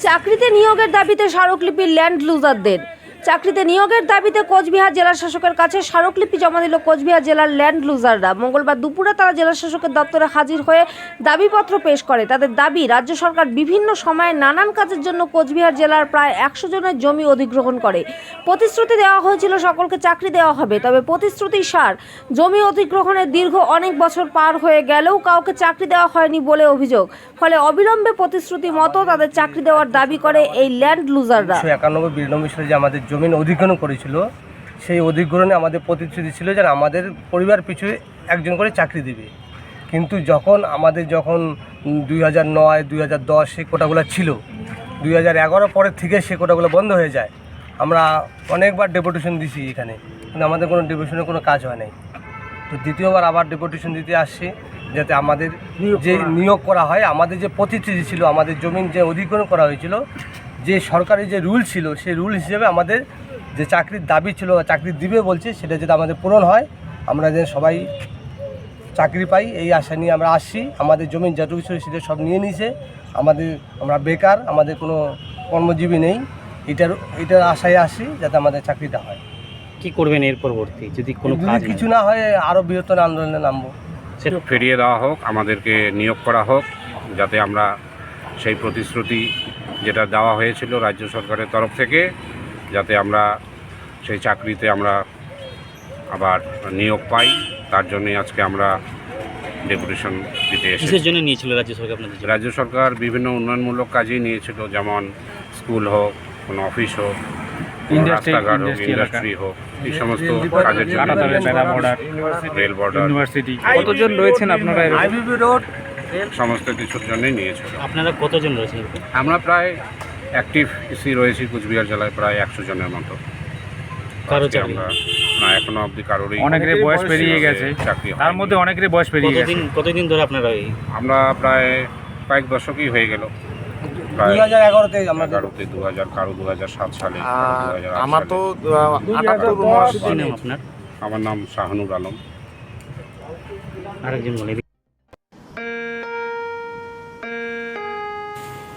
চাকরিতে নিয়োগের দাবিতে স্মারকলিপি ল্যান্ড লুজারদের চাকরিতে নিয়োগের দাবিতে কোচবিহার জেলা শাসকের কাছে স্মারকলিপি জমা দিল কোচবিহার জেলার ল্যান্ড লুজাররা। মঙ্গলবার দুপুরে তারা জেলা শাসকের দপ্তরে হাজির হয়ে দাবিপত্র পেশ করে। তাদের দাবি, রাজ্য সরকার বিভিন্ন সময়ে নানান কাজের জন্য কোচবিহার জেলার প্রায় একশো জনের জমি অধিগ্রহণ করে। প্রতিশ্রুতি দেওয়া হয়েছিল সকলকে চাকরি দেওয়া হবে, তবে প্রতিশ্রুতি সার জমি অধিগ্রহণের দীর্ঘ অনেক বছর পার হয়ে গেলেও কাউকে চাকরি দেওয়া হয়নি বলে অভিযোগ। ফলে অবিলম্বে প্রতিশ্রুতি মতো তাদের চাকরি দেওয়ার দাবি করে এই ল্যান্ড লুজাররা। একানব্বই বিরানব্বই সালে যে আমাদের জমিন অধিগ্রহণ করেছিল সেই অধিগ্রহণে আমাদের প্রতিশ্রুতি ছিল যে আমাদের পরিবার পিছু একজন করে চাকরি দিবে। কিন্তু যখন আমাদের যখন দুই হাজার নয় দুই হাজার দশ সেই কোটাগুলো ছিল দুই হাজার এগারো পরের থেকে সেই কোটাগুলো বন্ধ হয়ে যায়। আমরা অনেকবার ডেপুটেশন দিছি এখানে কিন্তু আমাদের কোনো ডেপুটেশনের কোনো কাজ হয় নাই। তো দ্বিতীয়বার আবার ডেপুটেশন দিতে আসছি যাতে আমাদের যে নিয়োগ করা হয় আমাদের যে প্রতিশ্রুতি ছিল আমাদের জমিন যে অধিগ্রহণ করা হয়েছিল যে সরকারি যে রুল ছিল সেই রুল হিসেবে আমাদের যে চাকরির দাবি ছিল চাকরি দিবে বলছে সেটা যাতে আমাদের পূরণ হয় আমরা যে সবাই চাকরি পাই এই আশা নিয়ে আমরা আসছি। আমাদের জমিন যেটুকু ছিল সেটা সব নিয়ে নিয়েছে আমাদের আমরা বেকার আমাদের কোনো কর্মজীবী নেই। এটার এটার আশায় আসি যাতে আমাদের চাকরিটা হয়। কি করবেন এর পরবর্তী? যদি কোনো কাজ কিছু না হয় আরও বৃহত্তর আন্দোলনে নামবো। সেটা ফিরিয়ে দেওয়া হোক আমাদেরকে নিয়োগ করা হোক যাতে আমরা সেই প্রতিশ্রুতি যেটা দেওয়া হয়েছিল রাজ্য সরকারের তরফ থেকে যাতে আমরা সেই চাকরিতে আমরা আবার নিয়োগ পাই তার জন্যই আজকে আমরা ডেপুটেশন দিতে এসেছি। জন্য নিয়েছিল রাজ্য সরকার আপনাদের রাজ্য সরকার বিভিন্ন উন্নয়নমূলক কাজেই নিয়েছিল যেমন স্কুল হোক কোনো অফিস হোক রাস্তাঘাট হোক ইন্ডাস্ট্রি হোক এই সমস্ত কাজের জন্য রেল বর্ডার ইউনিভার্সিটি কতজন রয়েছেন আপনারা আইবিবি রোড সমস্ত কিছুর জন্যই নিয়েছিল আপনারা কতজন রয়েছেন? আমরা প্রায় অ্যাক্টিভ ইসি রয়েছি কুচবিহার জেলায় প্রায় একশো জনের মতো। কারও আমরা না এখনও অবধি কারোরই অনেকের বয়স পেরিয়ে গেছে। চাকরি তার মধ্যে অনেকের বয়স পেরিয়ে গেছে। কতদিন ধরে আপনারা এই আমরা প্রায় কয়েক দশকই হয়ে গেল। আমরা এগারোতে দু হাজার কারও দু হাজার সাত সালে আর 2008 আমার তো আমার নাম শাহানুর আলম। আরেকজন বলে